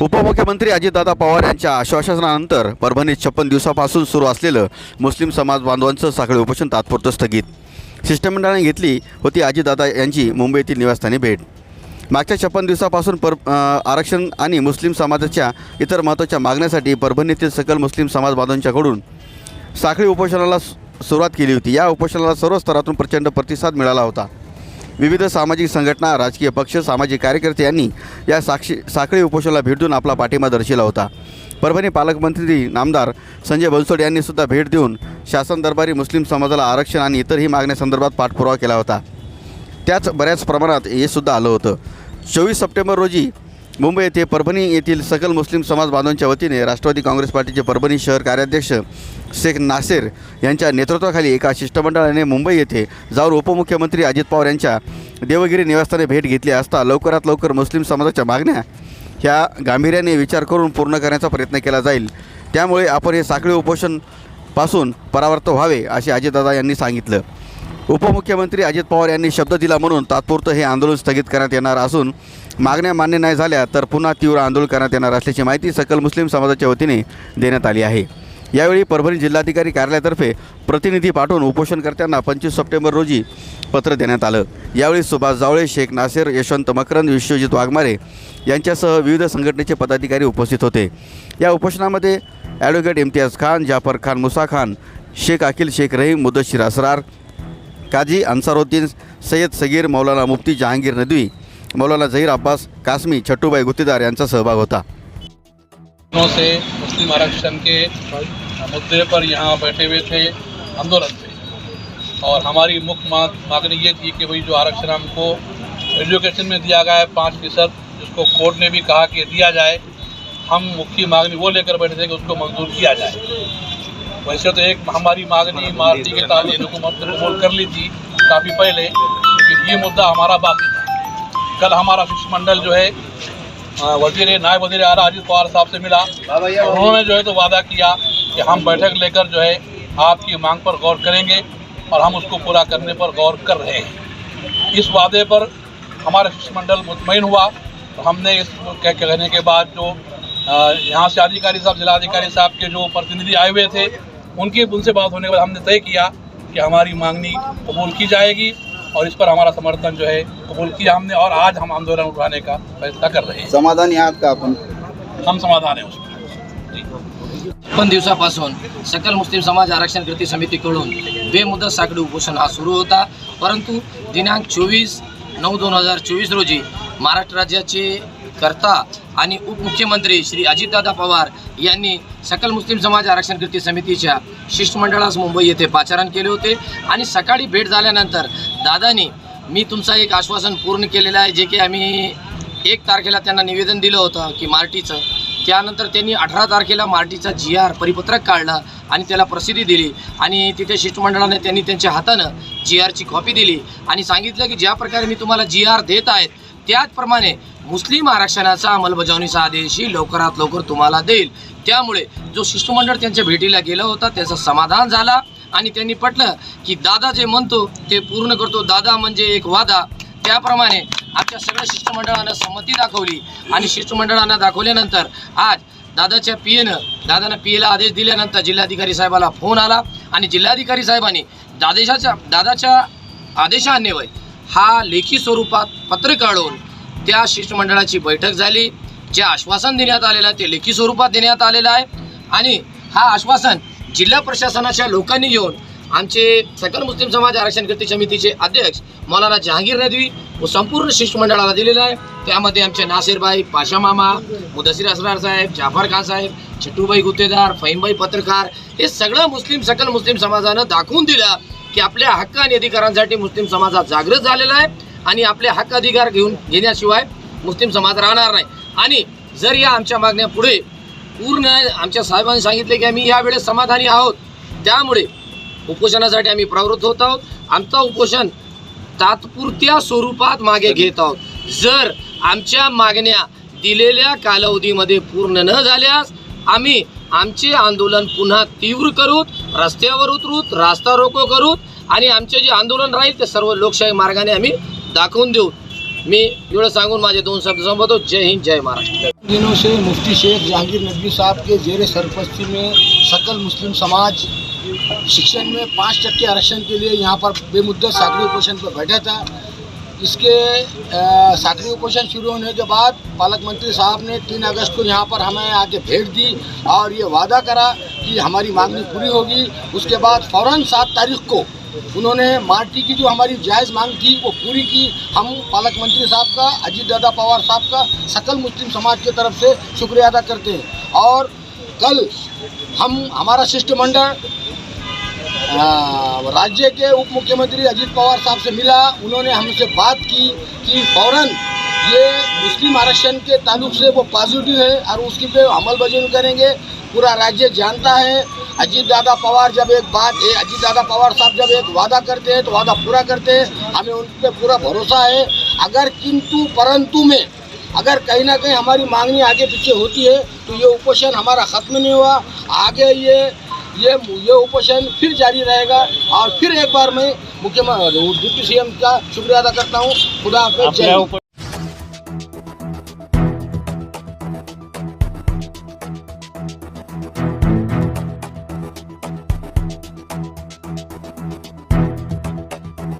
उपमुख्यमंत्री अजितदादा पवार यांच्या आश्वासनानंतर परभणीत छप्पन दिवसापासून सुरू असलेलं मुस्लिम समाज बांधवांचं साखळी उपोषण तात्पुरतं स्थगित. शिष्टमंडळाने घेतली होती अजितदादा यांची मुंबईतील निवासस्थानी भेट. मागच्या छप्पन दिवसापासून पर आरक्षण आणि मुस्लिम समाजाच्या इतर महत्त्वाच्या मागण्यासाठी परभणीतील सकल मुस्लिम समाज बांधवांच्याकडून साखळी उपोषणाला सुरुवात केली होती. या उपोषणाला सर्व स्तरातून प्रचंड प्रतिसाद मिळाला होता. विविध सामाजिक संघटना राजकीय पक्ष सामाजिक कार्यकर्ते यांनी या साक्षी साखळी उपोषणाला भेट देऊन आपला पाठिंबा दर्शविला होता. परभणी पालकमंत्री नामदार संजय बनसोड यांनी सुद्धा भेट देऊन शासन दरबारी मुस्लिम समाजाला आरक्षण आणि इतरही मागण्यासंदर्भात पाठपुरावा केला होता. त्याच बऱ्याच प्रमाणात हे सुद्धा आलं होतं. चोवीस सप्टेंबर रोजी मुंबई येथे परभणी येथील सकल मुस्लिम समाज बांधवांच्या वतीने राष्ट्रवादी काँग्रेस पार्टीचे परभणी शहर कार्याध्यक्ष शेख नासेर यांच्या नेतृत्वाखाली एका शिष्टमंडळाने मुंबई येथे जाऊन उपमुख्यमंत्री अजित पवार यांच्या देवगिरी निवासस्थानी भेट घेतली असता लवकरात लवकर मुस्लिम समाजाच्या मागण्या ह्या गांभीर्याने विचार करून पूर्ण करण्याचा प्रयत्न केला जाईल. त्यामुळे आपण हे साखळी उपोषणपासून परावर्त व्हावे असे अजितदादा यांनी सांगितलं. उपमुख्यमंत्री अजित पवार यांनी शब्द दिला म्हणून तात्पुरतं हे आंदोलन स्थगित करण्यात येणार असून मागण्या मान्य नाही झाल्या तर पुन्हा तीव्र आंदोलन करण्यात येणार असल्याची माहिती सकल मुस्लिम समाजाच्या वतीने देण्यात आली आहे. यावेळी परभणी जिल्हाधिकारी कार्यालयातर्फे प्रतिनिधी पाठवून उपोषणकर्त्यांना पंचवीस सप्टेंबर रोजी पत्र देण्यात आलं. यावेळी सुभाष जावळे शेख नासेर यशवंत मकरंद विश्वजित वाघमारे यांच्यासह विविध संघटनेचे पदाधिकारी उपस्थित होते. या उपोषणामध्ये ॲडव्होकेट इम्तियाज खान जाफर खान मुसा खान शेख अखिल शेख रहीम मुदशिर असरार काजी अन्सारुद्दीन सय्यद सगीर, मौलाना मुफ्ती जहांगीर नदवी, मौलाना जहीर अब्बास कासमी, छट्टूबाई गुत्तेदार यांचा सहभाग होता. से मुस्लिम आरक्षण के मुद्दे पर यहाँ बैठे हुए थे, आंदोलन पे और हमारी मुख्य मांग, मांगनी ये थी कि भाई जो आरक्षण हमको एजुकेशन में दिया गया है, पाँच फ़ीसद, जिसको कोर्ट ने भी कहा कि दिया जाए, हम मुख्य मांगनी वो लेकर बैठे थे कि उसको मंजूर किया जाए। वैसे तो एक हमारी मांगनी मारती के तालीम हुकूमत ने कबूल कर ली थी काफ़ी पहले, लेकिन ये मुद्दा हमारा बाकी था। कल हमारा शिष्टमंडल जो है वज़ीर नायब वज़ीर आला अजीत पवार साहब से मिला। उन्होंने जो है तो वादा किया कि हम बैठक लेकर जो है आपकी मांग पर गौर करेंगे और हम उसको पूरा करने पर गौर कर रहे हैं। इस वादे पर हमारा शिष्टमंडल मुतमिन हुआ। तो हमने इस कह कहने के बाद जो यहाँ से अधिकारी साहब जिलाधिकारी साहब के जो प्रतिनिधि आए हुए थे उनकी उनसे बात होने के बाद हमने तय किया कि हमारी मांगनी कबूल की जाएगी और इस पर हमारा समर्थन जो है कबूल किया हमने और आज हम आंदोलन उठाने का फैसला कर रहे हैं। समाधानी आहात का आपण हम समाधान है उसमें। पण दिवसापासून सकल मुस्लिम समाज आरक्षण कृती समितीकडून बेमुदत साखळी उपोषण हा सुरू होता परंतु दिनांक चोवीस नऊ दोन हज़ार चोवीस रोजी महाराष्ट्र राज्याचे कर्ता आणि उपमुख्यमंत्री श्री अजितदादा पवार यांनी सकल मुस्लिम समाज आरक्षण कृती समितीच्या शिष्टमंडळास मुंबई येथे पाचारण केले होते. आणि सकाळी भेट झाल्यानंतर दादानी मी तुमचं एक आश्वासन पूर्ण केलेलं आहे जे की आम्ही एक तारखेला त्यांना निवेदन दिलं होतं की मार्टीचं. त्यानंतर त्यांनी अठरा तारखेला मार्टीचा जी आर परिपत्रक काढला आणि त्याला प्रसिद्धी दिली. आणि तिथे शिष्टमंडळाने त्यांनी त्यांच्या हातानं जी आरची कॉपी दिली आणि सांगितलं की ज्या प्रकारे मी तुम्हाला जी आर देत आहेत त्याचप्रमाणे मुस्लिम आरक्षणाचा अंमलबजावणीचा आदेशही लवकरात लवकर तुम्हाला देईल. त्यामुळे जो शिष्टमंडळ त्यांच्या भेटीला गेलं होता त्याचं समाधान झाला आणि त्यांनी पटलं की दादा जे म्हणतो ते पूर्ण करतो. दादा म्हणजे एक वादा. त्याप्रमाणे आमच्या सगळ्या शिष्टमंडळानं संमती दाखवली आणि शिष्टमंडळानं दाखवल्यानंतर आज दादाच्या पीएनं दादानं पीएला आदेश दिल्यानंतर जिल्हाधिकारी साहेबाला फोन आला आणि जिल्हाधिकारी साहेबांनी दादेशाच्या दादाच्या आदेशान्वय हा लेखी स्वरूपात पत्र काढून त्या शिष्टमंडळाची बैठक झाली. जे आश्वासन देण्यात आलेलं आहे ते लेखी स्वरूपात देण्यात आलेलं आहे. आणि हा आश्वासन जिल्हा प्रशासनाच्या लोकांनी येऊन आमचे सकल मुस्लिम समाज आरक्षण कृती समितीचे अध्यक्ष मौलाना जहांगीर नदवी व संपूर्ण शिष्टमंडळाला दिलेलं आहे. त्यामध्ये आमचे नासिरबाई पाशा मामा मुदसीर असरार साहेब जाफर खान साहेब छट्टूबाई गुत्तेदार फहीमबाई पत्रकार हे सगळं मुस्लिम सकल मुस्लिम समाजानं दाखवून दिलं की आपल्या हक्क आणि अधिकारांसाठी मुस्लिम समाजात जागृत झालेला आहे. आणि आपले हक्क अधिकार घेऊन घेण्याशिवाय मुस्लिम समाज राहणार नाही. आणि जर या आमच्या मागण्या पुढे पूर्ण आमच्या साहेबांनी सांगितले की आम्ही यावेळेस समाधानी आहोत त्यामुळे उपोषणासाठी आम्ही प्रवृत्त होत आहोत. आमचं उपोषण तात्पुरत्या स्वरूपात मागे घेत आहोत. जर आमच्या मागण्या दिलेल्या कालावधीमध्ये पूर्ण न झाल्यास आम्ही आमचे आंदोलन पुन्हा तीव्र करू रस्त्यावर उतरू रास्ता रोको करू आणि आमचे जे आंदोलन राहील ते सर्व लोकशाही मार्गाने आम्ही दाखवून देऊ मी एवढं सांगून माझे दोन शब्द संपवतो. जय हिंद जय महाराष्ट्र. दिनों से मुफ्ती शेख जहांगीर नदवी साहब के जेर सरपस्ती में सकल मुस्लिम समाज शिक्षण में पाँच टक्के आरक्षण के लिए यहाँ पर बेमुद्दत सागरी उपोषण पर बैठा था। इसके सागरी उपोषण शुरू होने के बाद पालक मंत्री साहब ने तीन अगस्त को यहाँ पर हमें आके भेंट दी और ये वादा करा कि हमारी मांगनी पूरी होगी। उसके बाद फ़ौरन सात तारीख को उन्होंने मार्टी की जो हमारी जायज़ मांग थी, वो पूरी की। हम पालक मंत्री साहब का, अजीत दादा पवार साहब का, सकल मुस्लिम समाज की तरफ़ से शुक्रिया अदा करते हैं। और कल हम, हमारा शिष्टमंडल राज्य के उप मुख्यमंत्री अजीत पवार साहब से मिला। उन्होंने हमसे बात की कि फ़ौरन ये मुस्लिम आरक्षण के ताल्लुक से वो पॉजिटिव है और उसकी पे अमल बजून करेंगे। पूरा राज्य जानता है। अजीत दादा पवार जब एक बात है अजीत दादा पवार साहब जब एक वादा करते हैं तो वादा पूरा करते हैं। हमें उन पर पूरा भरोसा है। अगर किंतु परंतु में अगर कहीं ना कहीं हमारी मांगनी आगे पीछे होती है तो ये उपोषण हमारा ख़त्म नहीं हुआ। आगे ये ये ये उपोषण फिर जारी रहेगा और फिर एक बार मैं मुख्यमंत्री डिप्टी सीएम का शुक्रिया अदा करता हूँ खुदा।